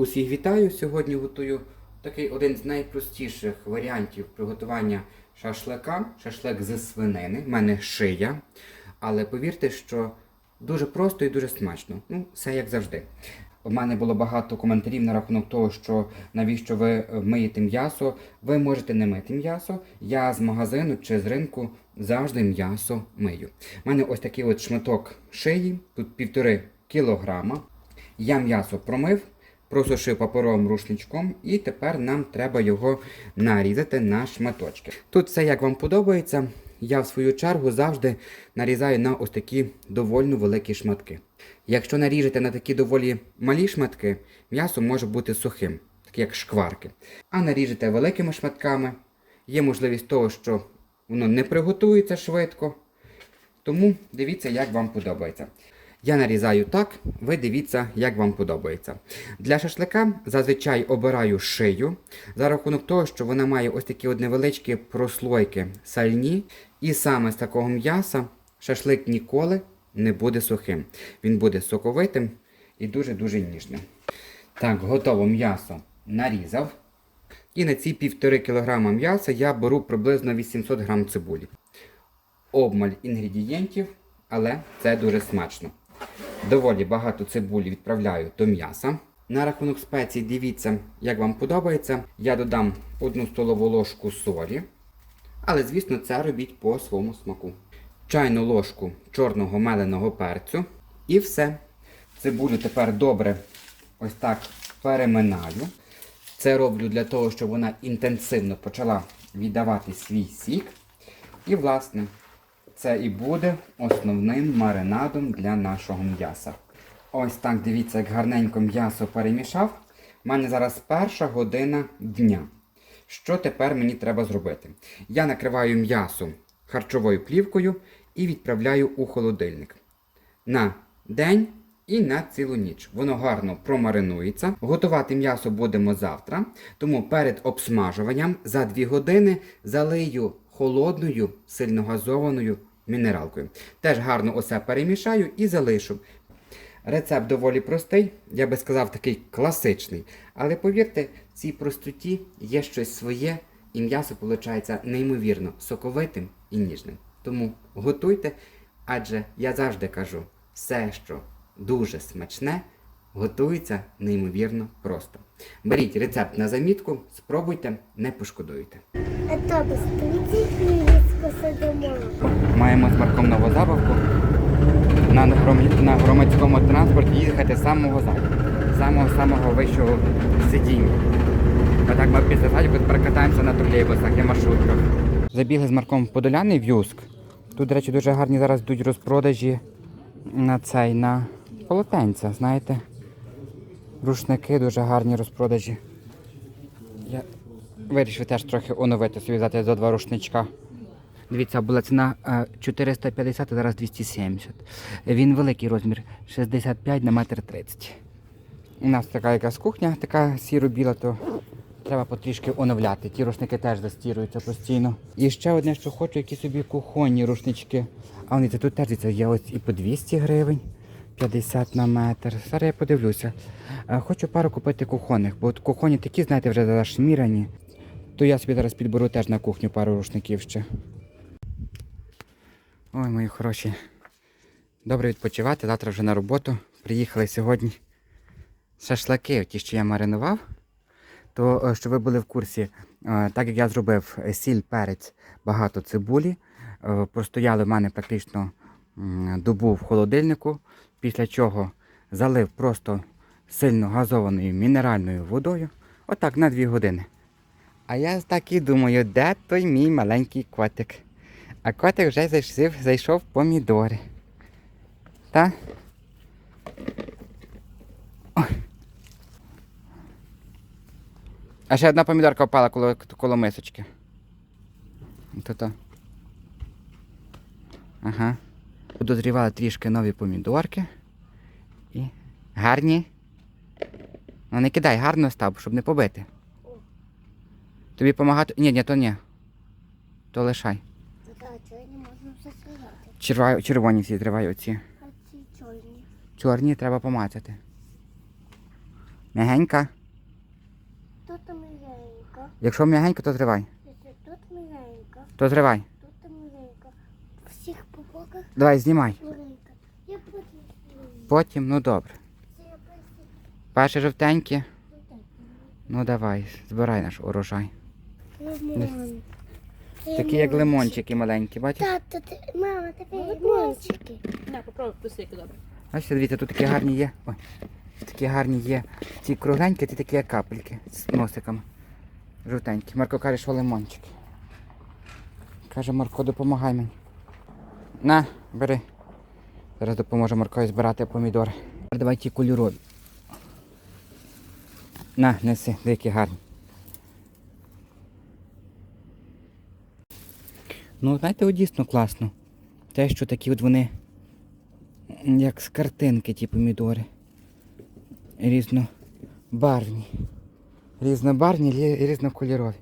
Усіх вітаю! Сьогодні готую такий один з найпростіших варіантів приготування шашлика. Шашлик зі свинини. У мене шия. Але повірте, що дуже просто і дуже смачно. Ну, все як завжди. У мене було багато коментарів на рахунок того, що навіщо ви миєте м'ясо. Ви можете не мити м'ясо. Я з магазину чи з ринку завжди м'ясо мию. У мене ось такий от шматок шиї, тут півтори кілограма. Я м'ясо промив, просушив паперовим рушничком, і тепер нам треба його нарізати на шматочки. Тут все як вам подобається. Я в свою чергу завжди нарізаю на ось такі довольно великі шматки. Якщо наріжете на такі доволі малі шматки, м'ясо може бути сухим, такі як шкварки. А наріжете великими шматками, є можливість того, що воно не приготується швидко. Тому дивіться, як вам подобається. Я нарізаю так, ви дивіться, як вам подобається. Для шашлика зазвичай обираю шию за рахунок того, що вона має ось такі от невеличкі прослойки сальні. І саме з такого м'яса шашлик ніколи не буде сухим. Він буде соковитим і дуже-дуже ніжним. Так, готово м'ясо нарізав. І на ці півтори кілограма м'яса я беру приблизно 800 грам цибулі. Обмаль інгредієнтів, але це дуже смачно. Доволі багато цибулі відправляю до м'яса. На рахунок спецій дивіться, як вам подобається. Я додам одну столову ложку солі. Але, звісно, це робіть по своєму смаку. Чайну ложку чорного меленого перцю. І все. Цибулю тепер добре ось так переминаю. Це роблю для того, щоб вона інтенсивно почала віддавати свій сік. І, власне, це і буде основним маринадом для нашого м'яса. Ось так дивіться, як гарненько м'ясо перемішав. У мене зараз перша година дня. Що тепер мені треба зробити? Я накриваю м'ясо харчовою плівкою і відправляю у холодильник на день і на цілу ніч. Воно гарно промаринується. Готувати м'ясо будемо завтра, тому перед обсмажуванням за 2 години залию холодною сильногазованою мінералкою. Теж гарно усе перемішаю і залишу. Рецепт доволі простий, я би сказав, такий класичний. Але повірте, в цій простоті є щось своє, і м'ясо виходить неймовірно соковитим і ніжним. Тому готуйте, адже я завжди кажу, все, що дуже смачне, готується неймовірно просто. Беріть рецепт на замітку, спробуйте, не пошкодуєте. Маємо з Марком нову забавку. На, на громадському транспорті їхати з самого ззаду, самого-самого вищого сидіння. Отак ми після садіку тепер катаємося на тролейбусах і маршрутках. Забігли з Марком в Подоляний в Юск. Тут, до речі, дуже гарні зараз йдуть розпродажі на цей, на полотенця, знаєте. Рушники дуже гарні розпродажі. Я вирішив теж трохи оновити собі взяти за два рушничка. Дивіться, була ціна е, 450, а зараз 270. Він великий розмір 65 на метр 30. У нас така якась кухня, така сіро-біла, то треба потрішки оновляти. Ті рушники теж застіруються постійно. І ще одне, що хочу, які собі кухонні рушнички. А вони тут теж дивіться, є ось і по 200 гривень, 50 на метр. Зараз я подивлюся. Е, Хочу пару купити кухонних, бо от кухонні такі, знаєте, вже зашмірені. То я собі зараз підберу теж на кухню пару рушників ще. Ой, мої хороші. Добре відпочивати, завтра вже на роботу. Приїхали сьогодні. Шашлаки, ті, що я маринував. То, е, щоб ви були в курсі, е, так як я зробив сіль, перець, багато цибулі, е, простояли в мене практично добу в холодильнику, після чого залив просто сильно газованою мінеральною водою. Отак на 2 години. А я так і думаю, де той мій маленький котик? А котик вже зайшов, зайшов помідори. Та? А ще одна помідорка впала коло, коло мисочки. То-то. Ага. Дозрівали трішки нові помідорки. І гарні. Ну не кидай, гарно став, щоб не побити. Тобі допомагати. Ні, ні, то ні. То лишай. Так, а чого не можна все сказати? Черва... Червоні всі тривають оці. А ці чорні. Чорні треба помацати. М'ягенька. Тут миленько. Якщо м'ягенька, то зривай. Тут миленько. То зривай. Тут миленько. Всіх по боках Давай, знімай. Я потім Потім, ну добре. Перше жовтеньке. Ну давай, збирай наш урожай. Лимон. Такі як лимончики маленькі, бачиш? Тато, ти, мама, тебе лимончики. На, попробуй вкуси, добре. Бачите, дивіться, тут такі гарні є. Ой, такі гарні є. Ці кругленькі, ті такі як капельки з носиками. Жовтенькі. Марко каже, що лимончики. Каже, Марко, допомагай мені. На, бери. Зараз допоможе Маркові збирати помідори. Давай ті кольорові. На, неси, деякі гарні. Ну, знаєте, от дійсно класно. Те, що такі от вони як з картинки ті помідори. Різнобарвні. Різнобарвні і різнокольорові.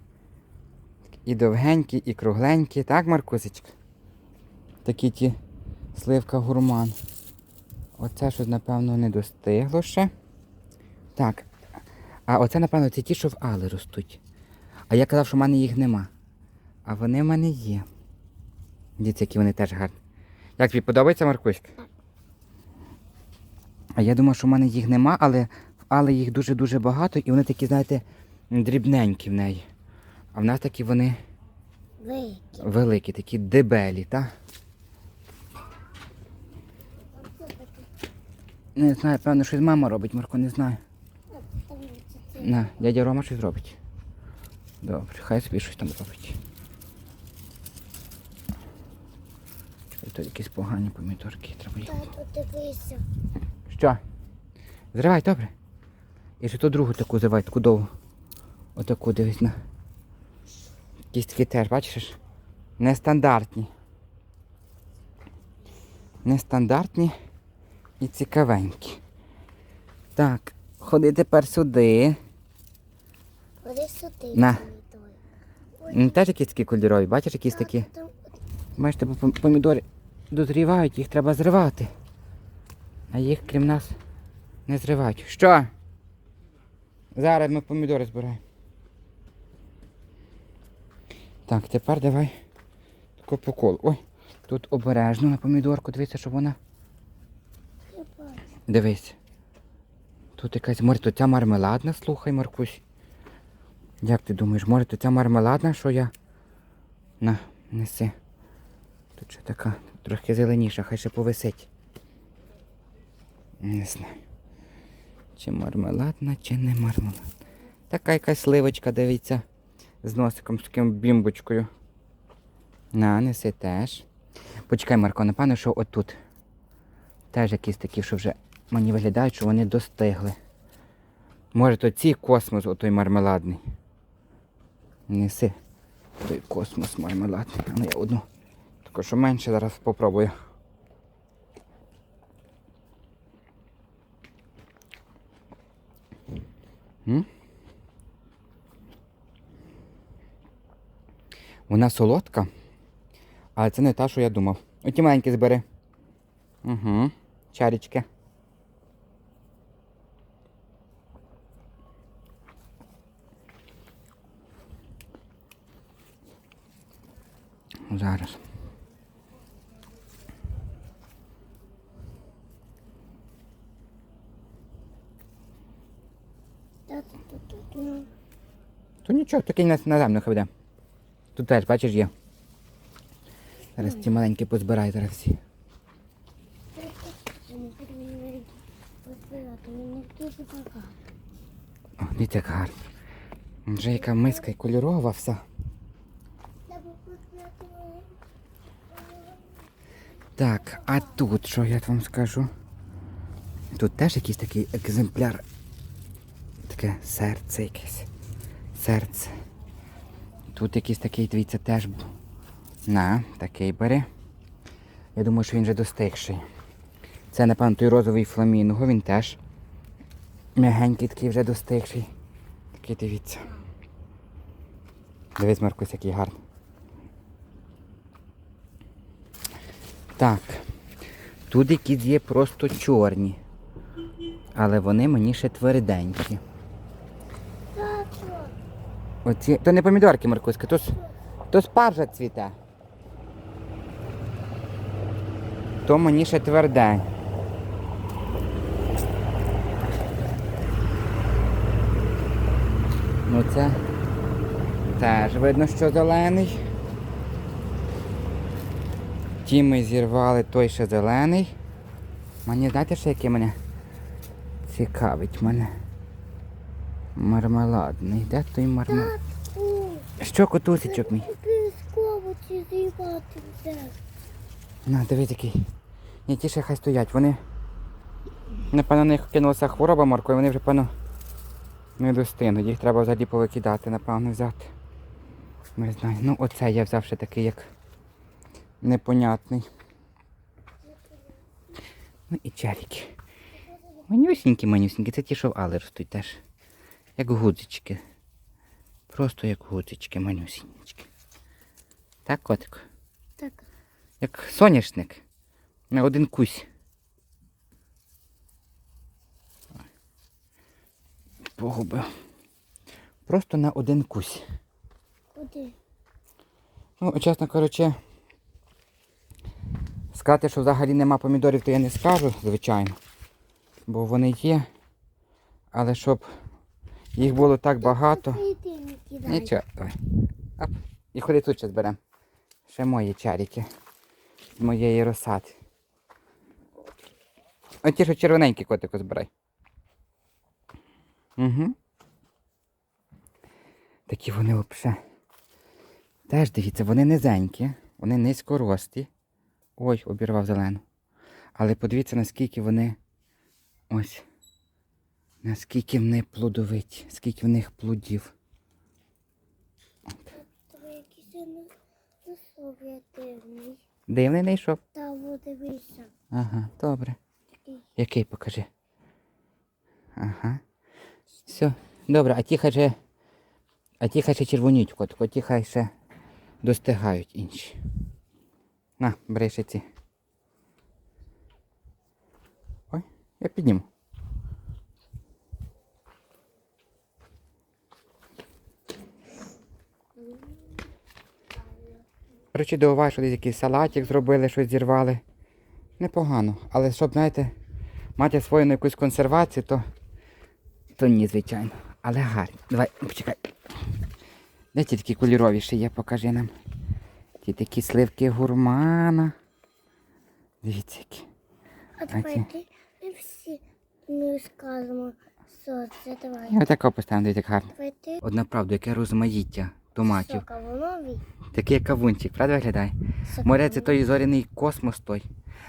І довгенькі, і кругленькі, так, Маркусечка? Такі ті сливка гурман. Оце щось, напевно, не достигло ще. Так. А оце, напевно, це ті, що в Али ростуть. А я казав, що в мене їх нема. А вони в мене є. Дивіться, які вони теж гарні. Як тобі подобається, Маркуська? А я думав, що в мене їх нема, але в Али їх дуже-дуже багато, і вони такі, знаєте, дрібненькі в неї. А в нас такі вони Великі. великі, такі дебелі, так? Не знаю, певно, щось мама робить, Марко, не знаю. На, дядя Рома щось робить. Добре, хай собі щось там робить. Чекай, то якісь погані помідорки, треба їх. Тато, дивися. Що? Зривай, добре. І ще ту другу таку зривай, таку довгу. Отаку дивись на. Якісь такі теж, бачиш? Нестандартні. Нестандартні і цікавенькі. Так, ходи тепер сюди. Ходи сюди. На. Теж якісь такі кольорові, бачиш, якісь такі. Там Бачите, бо помідори дозрівають, їх треба зривати. А їх, крім нас, не зривають. Що? Зараз ми помідори збираємо. Так, тепер давай тако по колу. Ой, тут обережно на помідорку, дивися, щоб вона. Дивись. Тут якась, може, то ця мармеладна, слухай, Маркусь. Як ти думаєш, може, то ця мармеладна, що я. На, неси. Тут ще така, трохи зеленіша, хай ще повисить. Не знаю. Чи мармеладна, чи не мармеладна. Така якась сливочка, дивіться, з носиком, з таким бімбочкою. На, неси теж. Почекай, Марко, напевно, що отут. Теж якісь такі, що вже мені виглядають, що вони достигли. Може, то ці космос, отой мармеладний. Неси той космос мармеладний. Але я одну. Тільки що менше зараз попробую. М? Вона солодка, але це не та, що я думав. Оті маленькі збери. Угу. Чарічки. Зараз. Тато, То нічого, такий на, на землю. Тут теж, бачиш, є. Зараз ці маленькі позбирай зараз всі. О, дивіться, гарно. Вже яка миска і кольорова вся. Так, а тут що я вам скажу? Тут теж якийсь такий екземпляр. Таке серце якесь. Серце. Тут якийсь такий, дивіться, теж. бу- На, такий бери. Я думаю, що він вже достигший. Це, напевно, той розовий фламінго, він теж. М'ягенький такий вже достигший. Такий дивіться. Дивись, Маркусь, який гарний. Так. Тут якісь є просто чорні. Але вони мені ще тверденькі. Оці. То не помідорки, Маркуська, то, то спаржа цвіте. То мені ще тверде. Ну це теж видно, що зелений. Ті ми зірвали, той ще зелений. Мені знаєте, що який мене цікавить мене. Мармеладний. Де той мармелад? Що котусичок мій? На, дивись який. Ні, ті ще хай стоять. Вони. Напевно, на них кинулася хвороба морква, і вони вже, певно, не достигнуть. Їх треба взагалі повикидати, напевно, взяти. Не знаю. Ну, оце я взяв ще такий як непонятний. Ну і черіки. Манюсінькі, манюсінькі. Це ті, що в але ростуть теж. Як гудзички. Просто як гудзички, манюсінькі. Так, котик? Так, Як соняшник. На один кусь. Погубив. Просто на один кусь. куди? Ну, чесно кажучи, сказати, що взагалі нема помідорів, то я не скажу, звичайно. Бо вони є. Але щоб їх було так багато. Нічого, давай. Оп. І ходи тут ще зберемо. Ще мої чарики. З моєї розсади. А ті, що червоненькі котику збирай. Угу. Такі вони взагалі. Теж дивіться, вони низенькі, вони низькорості. Ой, обірвав зелену. Але подивіться, наскільки вони. Ось. Наскільки вони плодовиті, скільки в них плодів. Якийсь дивний. Дивний не йшов. Та дивися. Ага, добре. Який покажи. Ага. Все. Добре, а ті хай ще. А ті хай ще червоніють котику, ті хай ще достигають інші. На, бери ще ці. Ой, я підніму. Коротше, дивуваю, що десь якийсь салатик зробили, щось зірвали. Непогано. Але щоб, знаєте, мати свою на якусь консервацію, то, то ні, звичайно. Але гарні. Давай, почекай. Де ті такі кольоровіші є, покажи нам. Ті такі сливки гурмана. Дивіться які. А давайте ми всі не скажемо, це давай. Я отако поставимо, дивіться, як гарно. Одна правда, яке розмаїття томатів. Соковоновий. Такий як кавунчик, правда виглядає? Море це той зоряний космос той.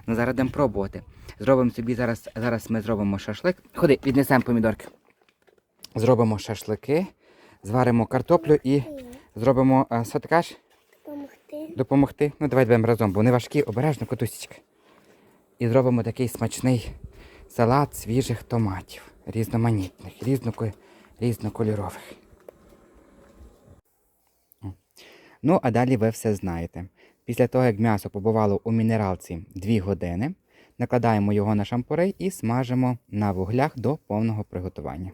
Ну зараз будемо пробувати. Зробимо собі зараз, зараз ми зробимо шашлик. Ходи, віднесемо помідорки. Зробимо шашлики, зваримо картоплю і зробимо, а, що ти кажеш? Допомогти. Допомогти. Ну давай будемо разом, бо вони важкі, обережно котусічка. І зробимо такий смачний салат свіжих томатів. Різноманітних, різноко- різнокольорових. О. Ну, а далі ви все знаєте. Після того, як м'ясо побувало у мінералці 2 години, накладаємо його на шампурей і смажимо на вуглях до повного приготування.